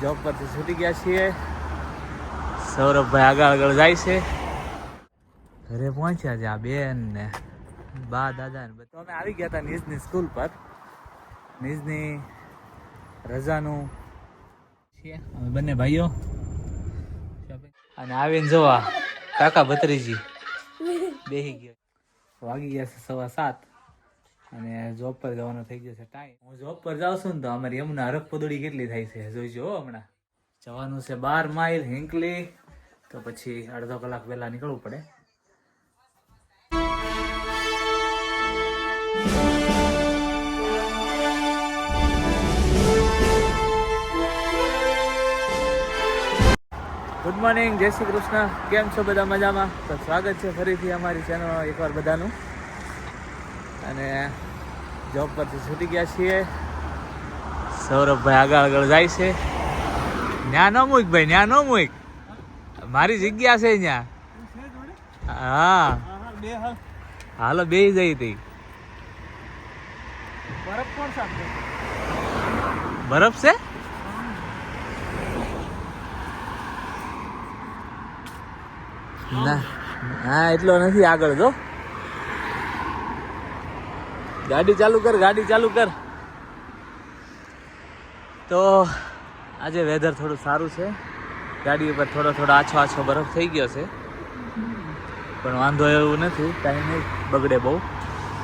Job પરથી છૂટી ગયા છીએ. સૌરભભાઈ આગળ આગળ જાય છે. ઘરે પહોંચ્યા છે આ બેન ને બા, દાદા ને બધા. અમે આવી ગયા હતા નિઝની સ્કૂલ પર. નિઝની રજાનું. છીએ અમે બંને ભાઈઓ. અને આવીને જોવા કાકા ભત્રીજી. બેહી ગયો. વાગી ગયા છે સવા સાત. અને જોબ પર જવાનો થઈ જશે ટાઈમ હું જોબ પર જાઉં છું ને તો અમારી એમના હરક પદોડી કેટલી થાય છે, જોઈજો હો હમણાં. જવાનું છે બાર માઇલ હિંકલી, તો પછી અડધો કલાક પહેલા નીકળવું પડે. ગુડ મોર્નિંગ જય શ્રી કૃષ્ણ. કેમ છો બધા મજામાં? તો સ્વાગત છે ફરીથી અમારી ચેનલ એકવાર બધાનું. અને જોબ પરથી છૂટી ગયા છીએ. સૌરભભાઈ આગળ આગળ જાય છે. ન્યા ન મૂક ભાઈ ન્યા ન મૂક. મારી જગ્યા છે ત્યાં હા. હાલો બે જઈ હતી. બરફ છે? ના હા એટલો નથી આગળ જો. ગાડી ચાલુ કર, ગાડી ચાલુ કર. તો આજે વેધર થોડું સારું છે. ગાડી ઉપર થોડો થોડો આછો આછો બરફ થઈ ગયો છે. પણ વાંધો એવું નથી, કાંઈ નહીં, બગડે બહુ.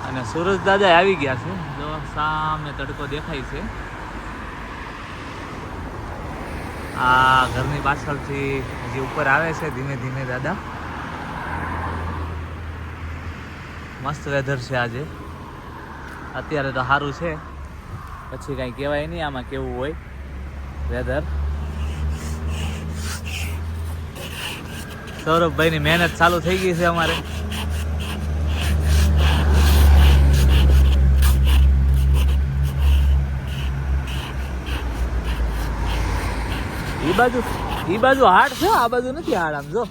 અને સુરજ દાદા આવી ગયા છે. જો સામે તડકો દેખાય છે. આ ઘરની પાછળથી હજી ઉપર આવે છે, ધીમે ધીમે દાદા. મસ્ત વેધર છે આજે. અત્યારે તો સારું છે. પછી કાંઈ કહેવાય નહીં, આમાં કેવું હોય. વેધર સૌરભભાઈની મહેનત ચાલુ થઈ ગઈ છે અમારે. એ બાજુ એ બાજુ હાડ છે, આ બાજુ નથી હાડ આમ જો.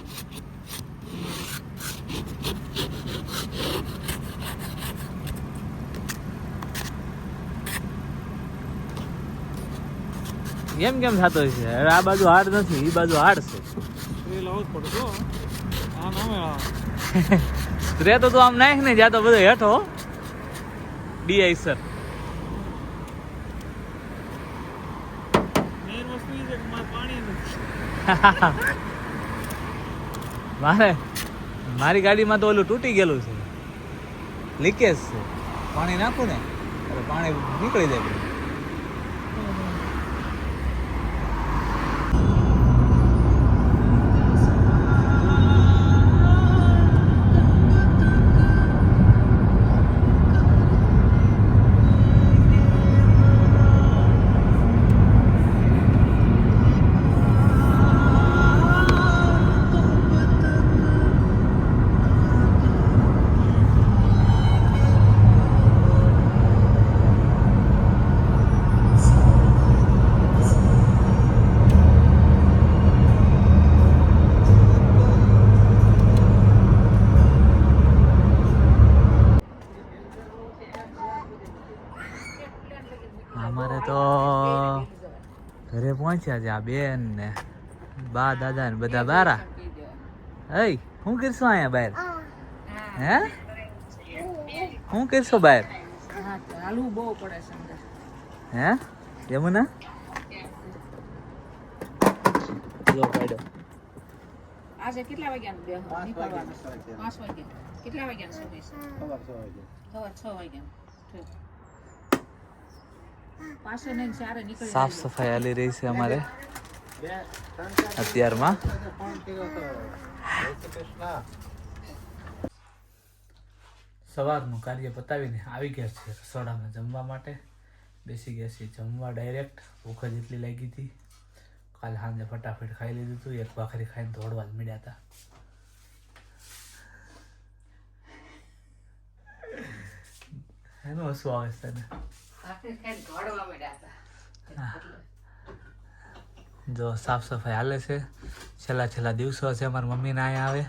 એમ કેમ થતો છે હવે આ બાજુ હાડ નથી એ બાજુ હાડ છે. સ્પ્રે તો તું આમ નાખ ને જ્યાં તો બધો હેઠો ડીઆઈ સર. મારે મારી ગાડીમાં તો ઓલું તૂટી ગયેલું છે. લીકેજ છે. પાણી નાખું ને એટલે પાણી નીકળી જાય પહોંચ્યા છે આ બેન ને બા દાદા ને બધા બારા? હઈ શું કરશો અહીંયા બહાર? હે? શું કરશો બહાર? હાલવું બહુ પડે છે અંદર હે? યમુના? જો પાડ્યો આજે કેટલા વાગ્યાનું બે નીકળવાનું. પાંચ વાગે કેટલા વાગ્યાનો સમય છે સવાર છ વાગ્યાનો ઠીક. પાસે ને ચારે નીકળી સાફ સફાઈ આલી રહી છે અમારે. અત્યારમાં. સવારનું કાર્ય પતાવીને આવી ગયા છે રસોડામાં જમવા માટે. બેસી ગયા છીએ જમવા ડાયરેક્ટ ભૂખ જ એટલી લાગી હતી. કાલ સાંજે ફટાફટ ખાઈ લીધું હતું. એક ભાખરી ખાઈને દોડવા જ મળ્યા હતા. એનું હસવું આવે છે તને? જો સાફ સફાઈ હાલે છે. છેલ્લા છેલ્લા દિવસો છે અમારી મમ્મીને અહીંયા આવે.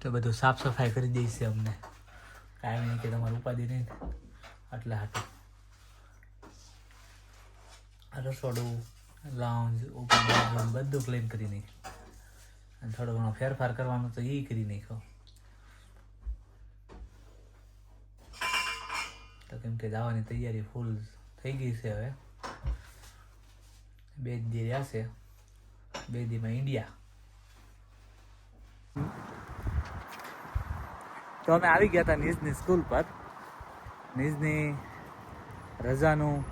તો બધું સાફ સફાઈ કરી દઈ છે અમને. કાંઈ નહીં કે તમારે ઉપાધિ નહીં. એટલે હાટું. રસોડું લાઉન્જ ઉપર બધું ક્લીન કરી નાખ્યું. અને થોડો ઘણો ફેરફાર કરવાનો તો એ કરી નાખ્યો. કેમ કે જવાની તૈયારી ફૂલ થઈ ગઈ છે હવે. બે જ દી રહ્યા છે. બે દીમાં ઇન્ડિયા. તો અમે આવી ગયા હતા નિઝની સ્કૂલ પર. નિઝની રજાનું,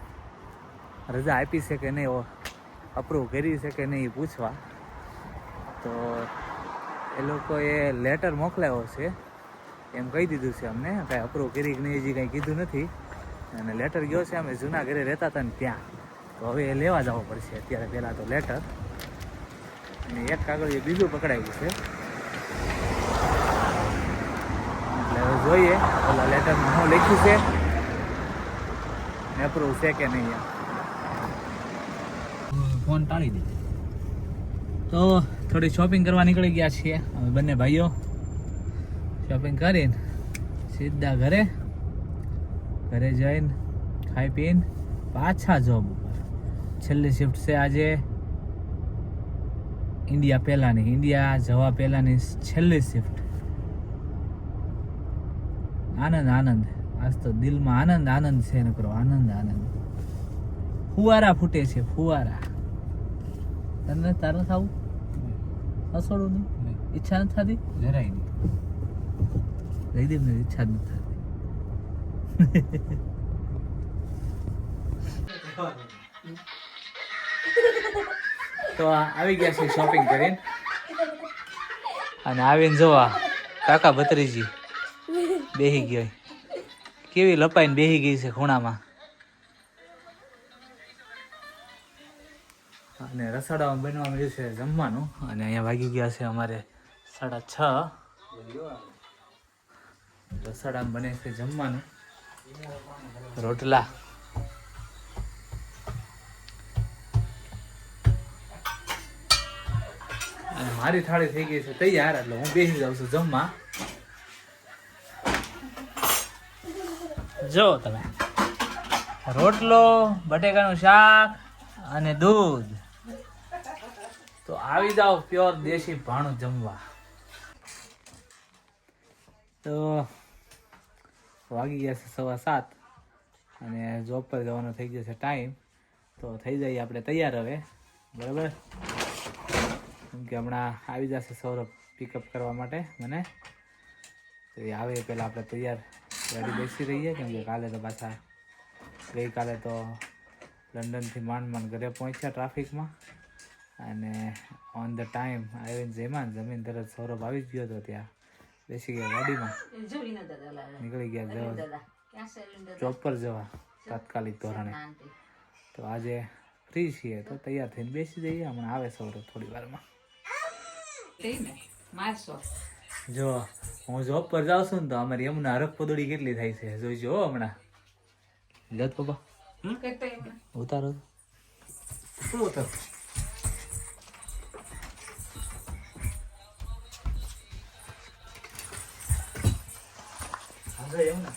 રજા આપી છે કે નહીં અપ્રૂવ કરી છે કે નહીં પૂછવા. તો એ લોકોએ લેટર મોકલાવ્યો છે. એમ કહી દીધું છે અમને, કાંઈ અપ્રૂવ કરી કે નહીં હજી કાંઈ કીધું નથી. અને લેટર ગયો છે, અમે જૂના ઘરે રહેતા હતા ને ત્યાં. તો હવે એ લેવા જવો પડશે. અત્યારે પહેલાં તો લેટર અને એક કાગળ એ બીજું પકડાયું છે. એટલે હવે જોઈએ, ઓલા લેટરમાં શું લખ્યું છે. ને અપ્રૂવ છે કે નહીં ફોન ટાળી દીધો. તો થોડી શોપિંગ કરવા નીકળી ગયા છીએ અમે બંને ભાઈઓ. શોપિંગ કરીને સીધા ઘરે. ઘરે જઈને ખાઈ પીને પાછા જોબ ઉપર. છેલ્લી શિફ્ટ છે આજે. ઇન્ડિયા પહેલાંની. ઇન્ડિયા જવા પહેલાંની છેલ્લી શિફ્ટ આનંદ આનંદ. આજ તો દિલમાં આનંદ આનંદ છે નકરો આનંદ આનંદ. ફુવારા ફૂટે છે ફુવારા. તને તારે થવું હસોડું નહીં? ઈચ્છા નથી થતી? જરાય નહીં. જયદીપ ઈચ્છા જ નથી થતી. તો આવી ગયા છે શોપિંગ કરીને. અને આવીને જોવા, કાકા ભત્રીજી બેહી ગયો. કેવી લપાઈને બેહી ગઈ છે ખૂણામાં. અને રસોડામાં બનવા મળ્યું છે જમવાનું. અને અહીંયા વાગી ગયા છે અમારે સાડા છ. રસોડામાં બને છે જમવાનું. રોટલા. મારી થાળી થઈ ગઈ છે તૈયાર એટલે હું બેસી જાઉં છું જમવા. જો તમે. રોટલો બટેકાનું શાક અને દૂધ. તો આવી જાઓ પ્યોર દેશી ભાણું જમવા. તો વાગી ગયા છે સવા સાત અને જોબ પર જવાનો થઈ ગયો છે ટાઈમ તો થઈ જઈએ આપણે તૈયાર હવે. બરાબર? કેમ કે હમણાં આવી જશે સૌરભ પિકઅપ કરવા માટે મને. તો એ આવે પહેલાં આપણે તૈયાર ગાડી બેસી રહીએ, કેમ કે કાલે તો પાછા ગઈકાલે તો લંડનથી માંડ માંડ ઘરે પહોંચ્યા ટ્રાફિકમાં. અને ઓન ધ ટાઈમ આવીને જેમાં જમીન તરત સૌરભ આવી જ ગયો હતો ત્યાં. બેસી ગયા ગાડીમાં. નીકળી ગયા જવા. જોબ પર જવા તાત્કાલિક ધોરણે. તો આજે ફ્રી છીએ તો તૈયાર થઈને બેસી જઈએ. હમણાં આવે સૌરભ થોડી વારમાં. જો હું જોબ પર જાઉં છું ને તો અમારી એમના હરખ પદોડી કેટલી થાય છે? જોઈજો હો હમણાં. લત પપ્પા ઉતારો. શું ઉતારો? શું હતું હા યમુના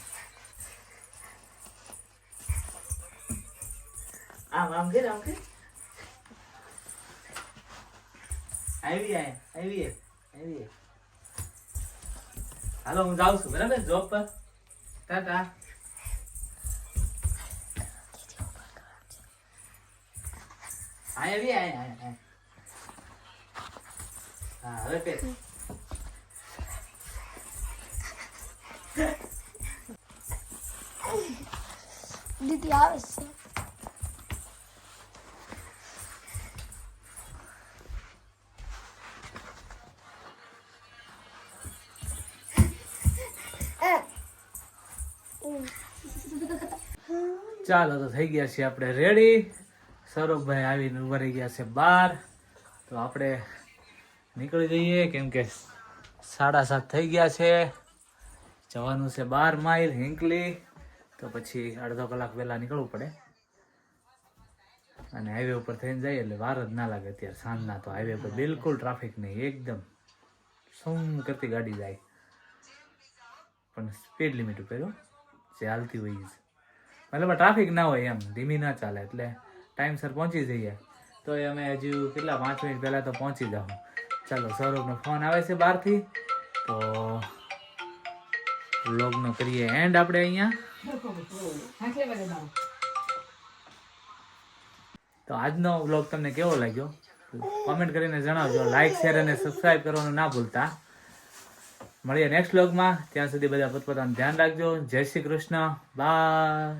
આમ આમ કર આમ કર આવી આય આવી આય, આવી આય. હાલો હું જાઉં છું બરાબર જોબ પર ટાટા આય આવી આય આય આય. હા હવે પેર દીદી આવે છે. ચાલો તો થઈ ગયા છીએ આપણે રેડી સૌરભભાઈ આવીને ઊભા રહી ગયા છે બાર તો આપણે નીકળી જઈએ, કેમ કે સાડા સાત થઈ ગયા છે. જવાનું છે બાર માઇલ હિંકલી. તો પછી અડધો કલાક વહેલા નીકળવું પડે. અને હાઈવે ઉપર થઈને જાય એટલે વાર જ ના લાગે અત્યારે, સાંજના તો હાઈવે પર બિલકુલ ટ્રાફિક નહીં, એકદમ સમ કરતી ગાડી જાય. પણ સ્પીડ લિમિટ ઉપર જે હાલતી હોય. મતલબ ટ્રાફિક ના હોય એમ, ધીમી ના ચાલે એટલે ટાઈમસર પહોંચી જઈએ. તો એ અમે હજુ કેટલા, પાંચ મિનિટ પહેલાં તો પહોંચી જાઉં ચાલો, સૌરભનો ફોન આવે છે બહારથી. તો વ્લોગનો કરીએ એન્ડ આપણે અહીંયા. તો આજનો વ્લોગ તમને કેવો લાગ્યો? કોમેન્ટ કરીને જણાવજો. લાઈક શેર અને સબસ્ક્રાઈબ કરવાનું ના ભૂલતા. મળીએ નેક્સ્ટ વ્લોગમાં ત્યાં સુધી બધા પોતપોતાનું ધ્યાન રાખજો. જય શ્રી કૃષ્ણ. બાય